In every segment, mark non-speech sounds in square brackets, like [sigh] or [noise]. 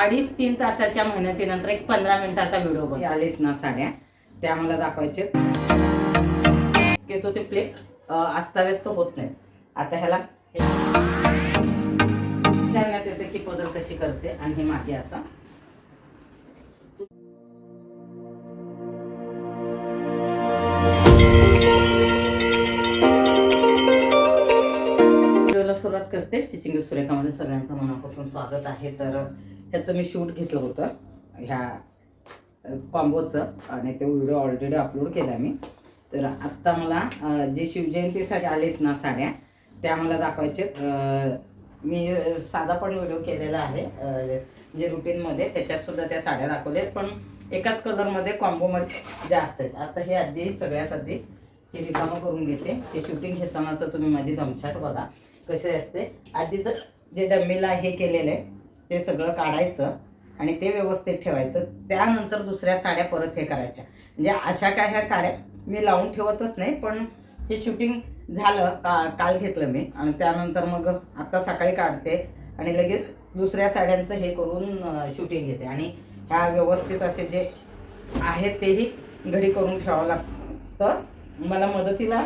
अडीच तीन तासाच्या मेहनतीनंतर एक पंधरा मिनिटाचा व्हिडिओ बघ. आलेत ना साड्या. त्या मला दाखवायचे घेतो ते प्लेट अस्ताव्यस्त होत नाही आता ह्याला विचारण्यात येते की पदर कशी करते आणि हे मागे असा. व्हिडिओला सुरुवात करते. स्टिचिंग सुरेखामध्ये सगळ्यांचं मनापासून स्वागत आहे. तर ह्याचं मी शूट घेतलं होतं ह्या कॉम्बोचं आणि तो व्हिडिओ ऑलरेडी अपलोड केला मी. तर आत्ता मला जे शिवजयंतीसाठी आलेत ना साड्या त्या मला दाखवायचे मी साधा पण व्हिडिओ केलेला आहे जे रुटीनमध्ये त्याच्यात सुद्धा त्या साड्या दाखवल्यात पण एकाच कलरमध्ये कॉम्बोमध्ये जास्त आहेत. आता हे आधी सगळ्यात आधी हे रिकामं करून घेते. हे शूटिंग घेतानाचं तुम्ही माझी दमछाट बघा कसे असते. आधीचं जे डम्मीला हे केलेलं आहे ते सगळं काढायचं आणि ते व्यवस्थित ठेवायचं. त्यानंतर दुसऱ्या साड्या परत हे करायच्या. म्हणजे अशा काय ह्या साड्या मी लावून ठेवतच नाही पण हे शूटिंग झालं का काल घेतलं मी. आणि त्यानंतर मग आत्ता सकाळी काढते आणि लगेच दुसऱ्या साड्यांचं हे करून शूटिंग घेते. आणि ह्या व्यवस्थित असे जे आहेत तेही घडी करून ठेवावं लागतं. मला मदतीला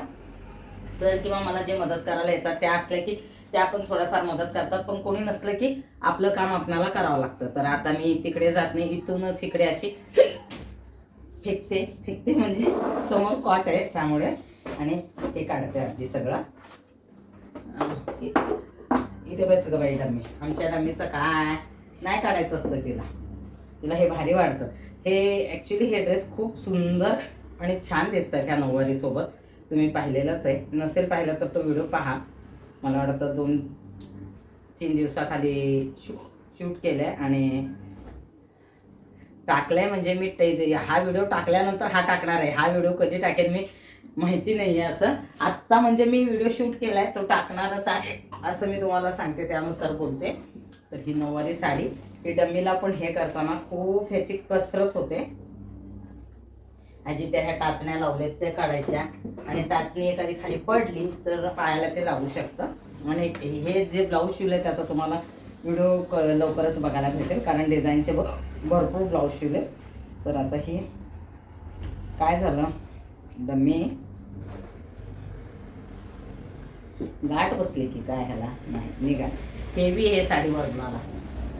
सर किंवा मला जे मदत करायला येतात त्या असल्या की त्या पण थोडंफार मदत करतात. पण कोणी नसलं की आपलं काम आपणाला करावं लागतं. तर आता मी तिकडे जात नाही इथूनच इकडे अशी फेकते. फेकते म्हणजे समोर कॉट आहे त्यामुळे. आणि हे काढते आधी सगळं. इथे बस ग बाई डम्मी आमच्या डम्मीचं काय? नाही काढायचं असतं तिला. तिला हे भारी वाटतं हे ॲक्च्युली हे ड्रेस खूप सुंदर आणि छान दिसतात ह्या नऊवारीसोबत. तुम्ही पाहिलेलंच आहे. नसेल पाहिलं तर तो व्हिडिओ पहा. मला वाटतं दोन तीन दिवसाखाली शू शूट केलं आहे आणि टाकलाय म्हणजे मी हा व्हिडिओ टाकल्यानंतर हा टाकणार आहे. हा व्हिडिओ कधी टाकेन मी माहिती नाही आहे असं. आत्ता म्हणजे मी व्हिडिओ शूट केलाय तो टाकणारच आहे असं मी तुम्हाला सांगते. त्यानुसार बोलते. तर ही नऊवारी साडी ही डमीला पण हे करताना खूप ह्याची कसरत होते. आजी त्या ह्या टाचण्या लावल्यात त्या काढायच्या. आणि टाचणी एखादी खाली पडली तर पायाला ते लागू शकतं. आणि हे जे ब्लाऊज शिवले त्याचा तुम्हाला व्हिडिओ क लवकरच बघायला भेटेल कारण डिझाईनचे भरपूर ब्लाऊज शिवले तर आता ही काय झालं? डम्मी गाठ बसली की काय ह्याला? नाही निघा. हेवी हे साडी वजनाला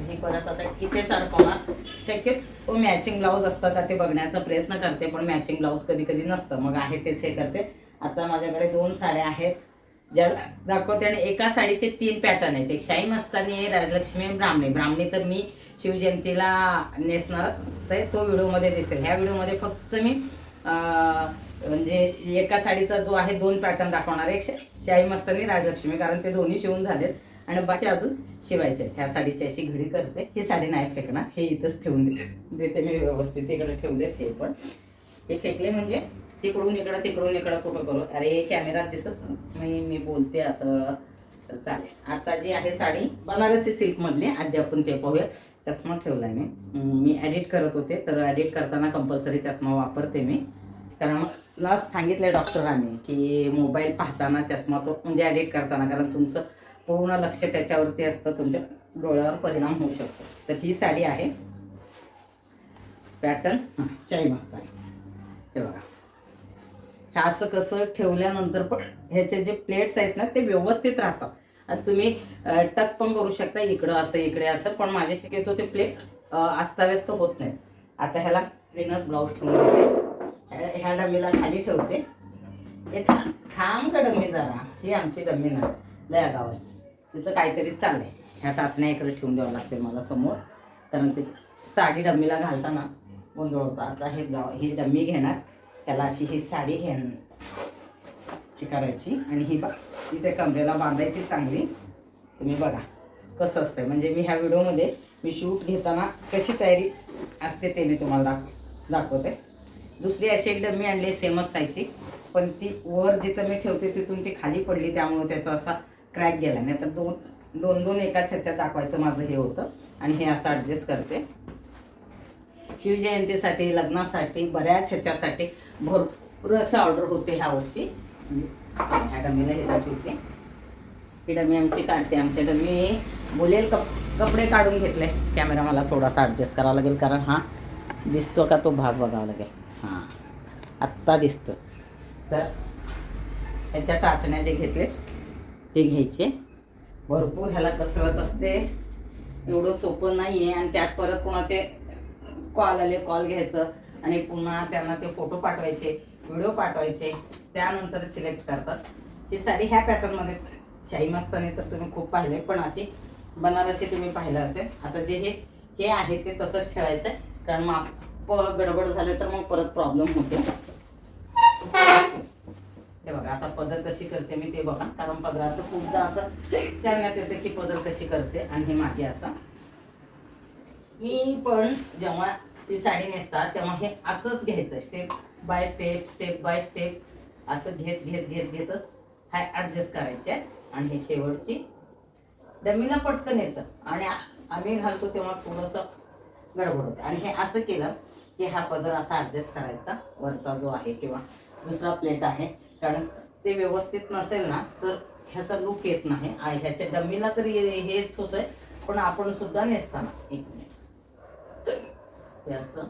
हे परत आता इथेच अडकवणार शक्यतो मॅचिंग ब्लाऊज असतं का ते बघण्याचा प्रयत्न करते पण मॅचिंग ब्लाऊज कधी कधी नसतं. मग आहे तेच हे करते. आता माझ्याकडे दोन साड्या आहेत. ज्या दाखवते आणि एका साडीचे तीन पॅटर्न आहेत. एक शाही मस्तानी राजलक्ष्मी आणि ब्राह्मणी. ब्राह्मणी तर मी शिवजयंतीला नेसणारच आहे. तो व्हिडिओमध्ये दिसेल. ह्या व्हिडिओमध्ये फक्त मी म्हणजे एका साडीचा जो आहे दोन पॅटर्न दाखवणार आहे. एक शाही मस्तानी राजलक्ष्मी. कारण ते दोन्ही शिवून झालेत. आणि बाकी अजून शिवायचे ह्या साडीची अशी घडी करते. ही साडी नाही फेकणार. हे इथंच ठेवून दे देते मी व्यवस्थित. इकडे ठेवले हे पण. हे फेकले म्हणजे तिकडून इकडं तिकडून इकडं कुठं करू? अरे कॅमेरात दिसत मी मी बोलते असं. तर चालेल. आता जी आहे साडी बनारसी सिल्कमधली आधी आपण ते पाहूया. चष्मा ठेवला आहे मी मी ॲडिट करत होते. तर ॲडिट करताना कंपल्सरी चष्मा वापरते मी. कारण मला सांगितलं आहे डॉक्टरांनी की मोबाईल पाहताना चष्मा तो म्हणजे ॲडिट करताना. कारण तुमचं पूर्ण लक्ष त्याच्यावरती असतं तुमच्या डोळ्यावर परिणाम होऊ शकतो. तर ही साडी आहे. पॅटर्न हां शाही मस्त आहे हे बघा. हे असं कसं ठेवल्यानंतर पण ह्याचे जे प्लेट्स आहेत ना ते व्यवस्थित राहतात. आणि तुम्ही टक पण करू शकता इकडं असं इकडे असं पण माझ्या शक्यतो ते प्लेट अस्ताव्यस्त होत नाहीत. आता ह्याला क्लीनच ब्लाऊज ठेवून देते. ह्या- डमीला खाली ठेवते. हे थांब का डमी जरा. ही आमची डमी ना लया गाव आहे. तिचं काहीतरी चाललंय. ह्या टाचण्या इकडे ठेवून द्यावं लागते मला समोर. कारण ते साडी डमीला घालताना गोंधळ होता आता हे गाव ही डमी घेणार. त्याला अशी ही साडी घेण हे करायची. आणि ही बा तिथे कमरेला बांधायची चांगली. तुम्ही बघा कसं असतंय. म्हणजे मी ह्या व्हिडिओमध्ये मी शूट घेताना कशी तयारी असते ते मी तुम्हाला दाख दाखवते. दुसरी अशी एक डमी आणली सेमच सायची पण ती वर जिथं मी ठेवते तिथून ती खाली पडली. त्यामुळे त्याचा असा क्रॅक गेला. नाही तर दोन दोन दोन एका ह्याच्यात दाखवायचं माझं हे होतं. आणि हे असं ॲडजस्ट करते. शिवजयंतीसाठी लग्नासाठी बऱ्याच ह्याच्यासाठी भरपूर अशी ऑर्डर होते ह्या वर्षी. म्हणजे ह्या डमीला हे दाखवते. ही डमी आमची काढते. आमच्या डमी बोलेल कप कपडे काढून घेतले. कॅमेरा मला थोडासा ॲडजस्ट करावा लागेल. कारण हा दिसतो का तो भाग बघावा लागेल. हां. आत्ता दिसतो तर ह्याच्या टाचण्या जे घेतले ते घ्यायचे. भरपूर ह्याला कसरत असते. एवढं सोपं नाही आहे आणि त्यात परत कोणाचे कॉल आले कॉल घ्यायचं. आणि पुन्हा त्यांना ते फोटो पाठवायचे व्हिडिओ पाठवायचे. त्यानंतर सिलेक्ट करतात. ही साडी ह्या पॅटर्नमध्ये शाही मस्तानी तर तुम्ही खूप पाहिले पण अशी बनारसी तुम्ही पाहिलं असेल. आता जे हे हे आहे ते तसंच ठेवायचं आहे कारण मग गडबड झाले तर मग परत प्रॉब्लेम होतो हे बघा आता पदर कशी करते मी ते बघा. कारण पदराचं खूपदा असं विचारण्यात येते की पदर कशी करते आणि हे मागे असं. मी पण जेव्हा ती साडी नेसतात तेव्हा हे असंच घ्यायचं. Step by step step by step असं घेत घेत घेत घेतच हाय ॲडजस्ट करायचे. आहेत आणि हे शेवटची डमीला पटकन येतं. आणि आम्ही घालतो तेव्हा थोडंसं गडबड होते. आणि हे असं केलं की हा पदर असा ॲडजस्ट करायचा. वरचा जो आहे किंवा दुसरा प्लेट आहे कारण ते व्यवस्थित नसेल ना तर ह्याचा लुक येत नाही. ह्याच्या डमीला तर हेच होतंय. पण आपण सुद्धा नेसताना एक मिनिट हे असं.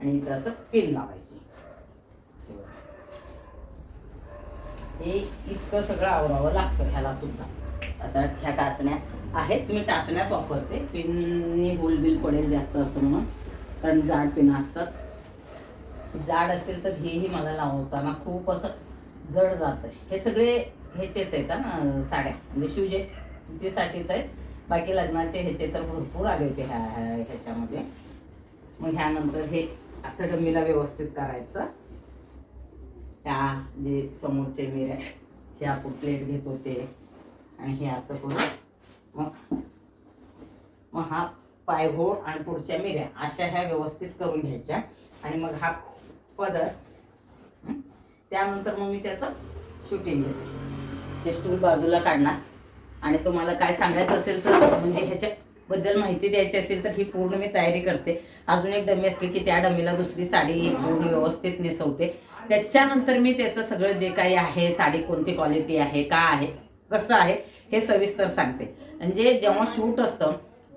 आणि इथं असं पिन लावायची. हे हे इतकं सगळं आवरावं लागतं ह्याला सुद्धा. आता ह्या टाचण्या आहेत. मी टाचण्याच वापरते. पिननी होल बिल पडेल जास्त असं म्हणून. कारण जाड पिनं असतात. जाड असेल तर हेही मला लावताना खूप असं जड जातं हे सगळे ह्याचेच आहेत ना साड्या. म्हणजे शिवजेतीसाठीच आहेत. बाकी लग्नाचे ह्याचे तर भरपूर आले होते ह्या ह्याच्यामध्ये. मग ह्यानंतर हे असं डमीला व्यवस्थित करायचं. ह्या जे समोरचे मिऱ्या हे आपण प्लेट घेत होते. आणि हे असं करून मग मग हा पायघोळ आणि पुढच्या मिऱ्या अशा ह्या व्यवस्थित करून घ्यायच्या. आणि मग हा पदर त्यानंतर मग मी त्याचं शूटिंग घेते. हे स्टूल बाजूला काढणार. आणि तुम्हाला काय सांगायचं असेल तर म्हणजे ह्याच्याबद्दल माहिती द्यायची असेल तर ही पूर्ण मी तयारी करते. अजून एक डमी असली की त्या डमीला दुसरी साडी पूर्ण व्यवस्थित नेसवते. त्याच्यानंतर मी त्याचं सगळं जे काही आहे साडी कोणती क्वालिटी आहे का आहे कसं आहे हे सविस्तर सांगते. म्हणजे जेव्हा शूट असतं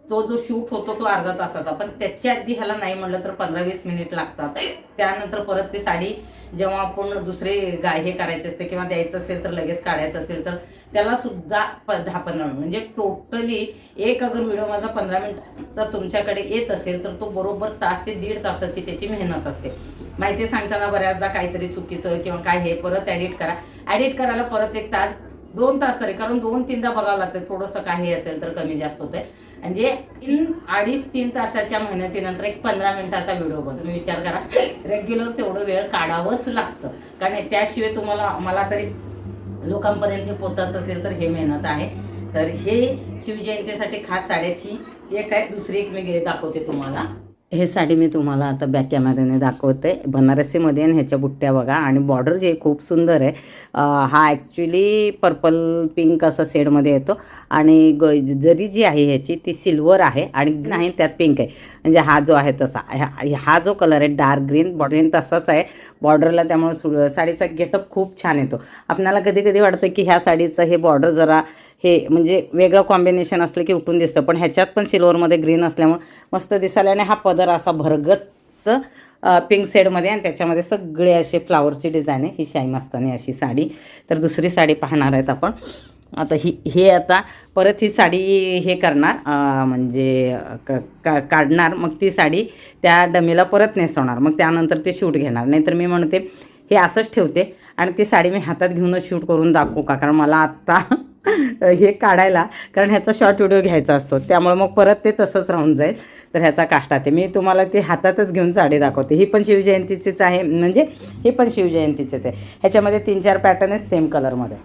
तो जो शूट होतो तो अर्धा तासाचा. पण त्याच्या आधी ह्याला नाही म्हणलं तर पंधरा वीस मिनिट लागतात. त्यानंतर परत ती साडी जेव्हा आपण दुसरे गाय हे करायचे असते किंवा द्यायचं असेल तर लगेच काढायचं असेल तर त्याला सुद्धा प दहा पंधरा मिनिट म्हणजे टोटली एक अगर व्हिडिओ माझा पंधरा मिनिटाचा तुमच्याकडे येत असेल तर तो बरोबर तास ते दीड तासाची त्याची मेहनत असते. माहिती सांगताना बऱ्याचदा काहीतरी चुकीचं किंवा काय हे परत ॲडिट करा. ॲडिट करायला परत एक तास दोन तास तरी कारण दोन तीनदा बघावं लागतं. थोडंसं काही असेल तर कमी जास्त होतंय. म्हणजे तीन अडीच तीन तासाच्या मेहनतीनंतर एक पंधरा मिनिटाचा व्हिडिओ बघ. तुम्ही विचार करा. रेग्युलर तेवढं वेळ काढावंच लागतं. कारण त्याशिवाय तुम्हाला मला तरी लोकांपर्यंत हे पोचायचं असेल तर हे मेहनत आहे. तर हे शिवजयंतीसाठी खास साड्याची एक आहे दुसरी एक मी दाखवते तुम्हाला. हे साडी मी तुम्हाला आता बॅक कॅमेऱ्याने दाखवते. बनारसीमध्ये आणि ह्याच्या बुट्ट्या बघा. आणि बॉर्डर जे खूप सुंदर आहे हा ॲक्च्युली पर्पल पिंक असा शेडमध्ये येतो. आणि ग जरी जी आहे ह्याची ती सिल्वर आहे आणि नाही त्यात पिंक आहे. म्हणजे हा जो आहे तसा. ह्या- हा जो कलर आहे डार्क ग्रीन बॉर्डर तसाच आहे. बॉर्डरला त्यामुळे सु साडीचा गेटअप खूप छान येतो. आपल्याला कधी कधी वाटतं की ह्या साडीचं हे बॉर्डर जरा हे म्हणजे वेगळं कॉम्बिनेशन असलं की उठून दिसतं. पण ह्याच्यात पण सिल्वरमध्ये ग्रीन असल्यामुळं मस्त दिसायला आणि हा पदर असा भरगच्च पिंक सेडमध्ये आणि त्याच्यामध्ये सगळे असे फ्लावरची डिझाईन आहे. ही शाई मस्तानी अशी साडी. तर दुसरी साडी पाहणार आहेत आपण. आता ही हे आता परत ही साडी हे करणार म्हणजे क का काढणार. मग ती साडी त्या डमीला परत नेसवणार. मग त्यानंतर ते शूट घेणार. नाहीतर मी म्हणते हे असंच ठेवते आणि ती साडी मी हातात घेऊनच शूट करून दाखवू का? कारण मला आत्ता [laughs] हे काढायला कारण ह्याचा शॉर्ट व्हिडिओ घ्यायचा असतो. त्यामुळे मग परत ते तसंच राहून जाईल. तर ह्याचा काष्टा ते मी तुम्हाला ते हातातच घेऊन साडी दाखवते. ही पण शिवजयंतीचीच आहे. म्हणजे हे पण शिवजयंतीचेच आहे. ह्याच्यामध्ये तीन चार पॅटर्न आहेत सेम कलरमध्ये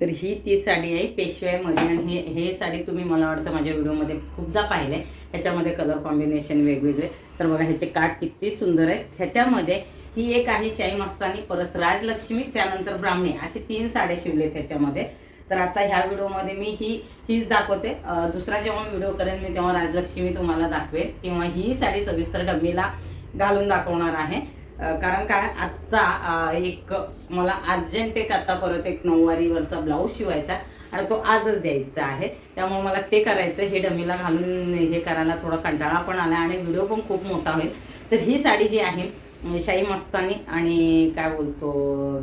तर ही ती साडी आहे पेशव्यामध्ये आणि हे हे साडी तुम्ही मला वाटतं माझ्या व्हिडिओमध्ये खूपदा पाहिले ह्याच्यामध्ये कलर कॉम्बिनेशन वेगवेगळे. तर बघा ह्याचे काठ किती सुंदर आहेत. ह्याच्यामध्ये ही एक आहे शाही मस्तानी परत राजलक्ष्मी त्यानंतर ब्राह्मणी. अशी तीन साड्या शिवले त्याच्यामध्ये तर आता ह्या व्हिडिओमध्ये मी ही हीच दाखवते. दुसरा जेव्हा व्हिडिओ करेन मी तेव्हा राजलक्ष्मी तुम्हाला दाखवेन किंवा ही साडी सविस्तर डब्बीला घालून दाखवणार आहे. कारण काय आत्ता एक मला अर्जंट एक आत्ता परत एक नऊवारीवरचा ब्लाऊज शिवायचा आणि तो आजच द्यायचा आहे. त्यामुळे मला ते करायचं हे डमीला घालून हे करायला थोडा कंटाळा पण आला आणि व्हिडिओ पण खूप मोठा होईल. तर ही साडी जी आहे म्हणजे शाही मस्तानी आणि काय बोलतो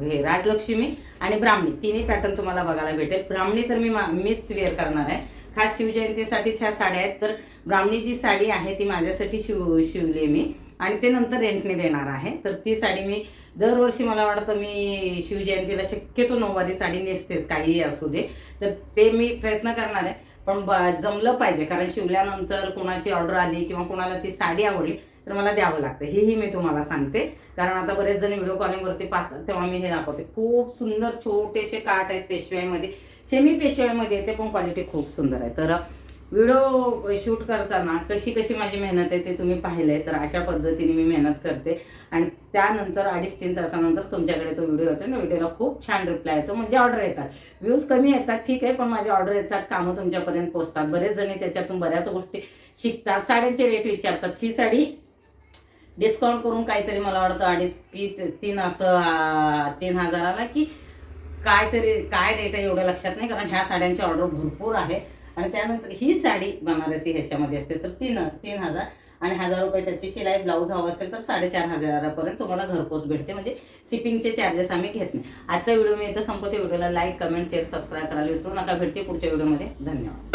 हे राजलक्ष्मी आणि ब्राह्मणी. तिन्ही पॅटर्न तुम्हाला बघायला भेटेल. ब्राह्मणी तर मी मा- मीच वेअर करणार आहे. खास शिवजयंतीसाठीच ह्या साड्या आहेत. तर ब्राह्मणी जी साडी आहे ती माझ्यासाठी शिव शिवली मी. आणि ते नंतर रेंटने देणार आहे. तर ती साडी मी दरवर्षी मला वाटतं मी शिवजयंतीला शक्यतो नऊवारी साडी नेसतेच काहीही असू दे. तर ते मी प्रयत्न करणार आहे. पण ब- जमलं पाहिजे. कारण शिवल्यानंतर कोणाची ऑर्डर आली किंवा कोणाला ती साडी आवडली तर मला द्यावं लागतं. हेही मी तुम्हाला सांगते. कारण आता बरेच जण व्हिडिओ कॉलिंगवरती पाहतात तेव्हा मी हे दाखवते. खूप सुंदर छोटेसे काट आहेत पेशव्यामध्ये. सेमी पेशव्यामध्ये येते पण क्वालिटी खूप सुंदर आहे. तर व्हिडिओ शूट करताना कशी कशी माझी मेहनत आहे ते तुम्ही पाहिलंय तर अशा पद्धतीने मी मेहनत करते. आणि त्यानंतर अडीच तीन तासानंतर तुमच्याकडे तो व्हिडिओ येतो आणि व्हिडिओला खूप छान रिप्लाय येतो. म्हणजे ऑर्डर येतात. व्ह्यूज कमी येतात ठीक आहे पण माझे ऑर्डर येतात कामं तुमच्यापर्यंत पोहोचतात. बरेच जणी त्याच्यातून बऱ्याच गोष्टी शिकतात. साड्यांचे रेट विचारतात. ही साडी डिस्काउंट करून काहीतरी मला वाटतं अडीच की तीन असं तीन हजाराला की काय तरी काय रेट आहे एवढं लक्षात नाही कारण ह्या साड्यांची ऑर्डर भरपूर आहे. आणि त्यानंतर ही साडी बनारसी ह्याच्यामध्ये असते तर तीन तीन हजार. आणि हजार रुपये त्याची शिलाई ब्लाऊज हवं असेल तर साडेचार हजारापर्यंत तुम्हाला घरपोच भेटते. म्हणजे शिपिंगचे चार्जेस आम्ही घेत नाही. आजचा व्हिडिओ मी इथं संपवते. व्हिडिओला लाईक कमेंट शेअर सबस्क्राईब करायला विसरू नका. भेटते पुढच्या व्हिडिओमध्ये. धन्यवाद.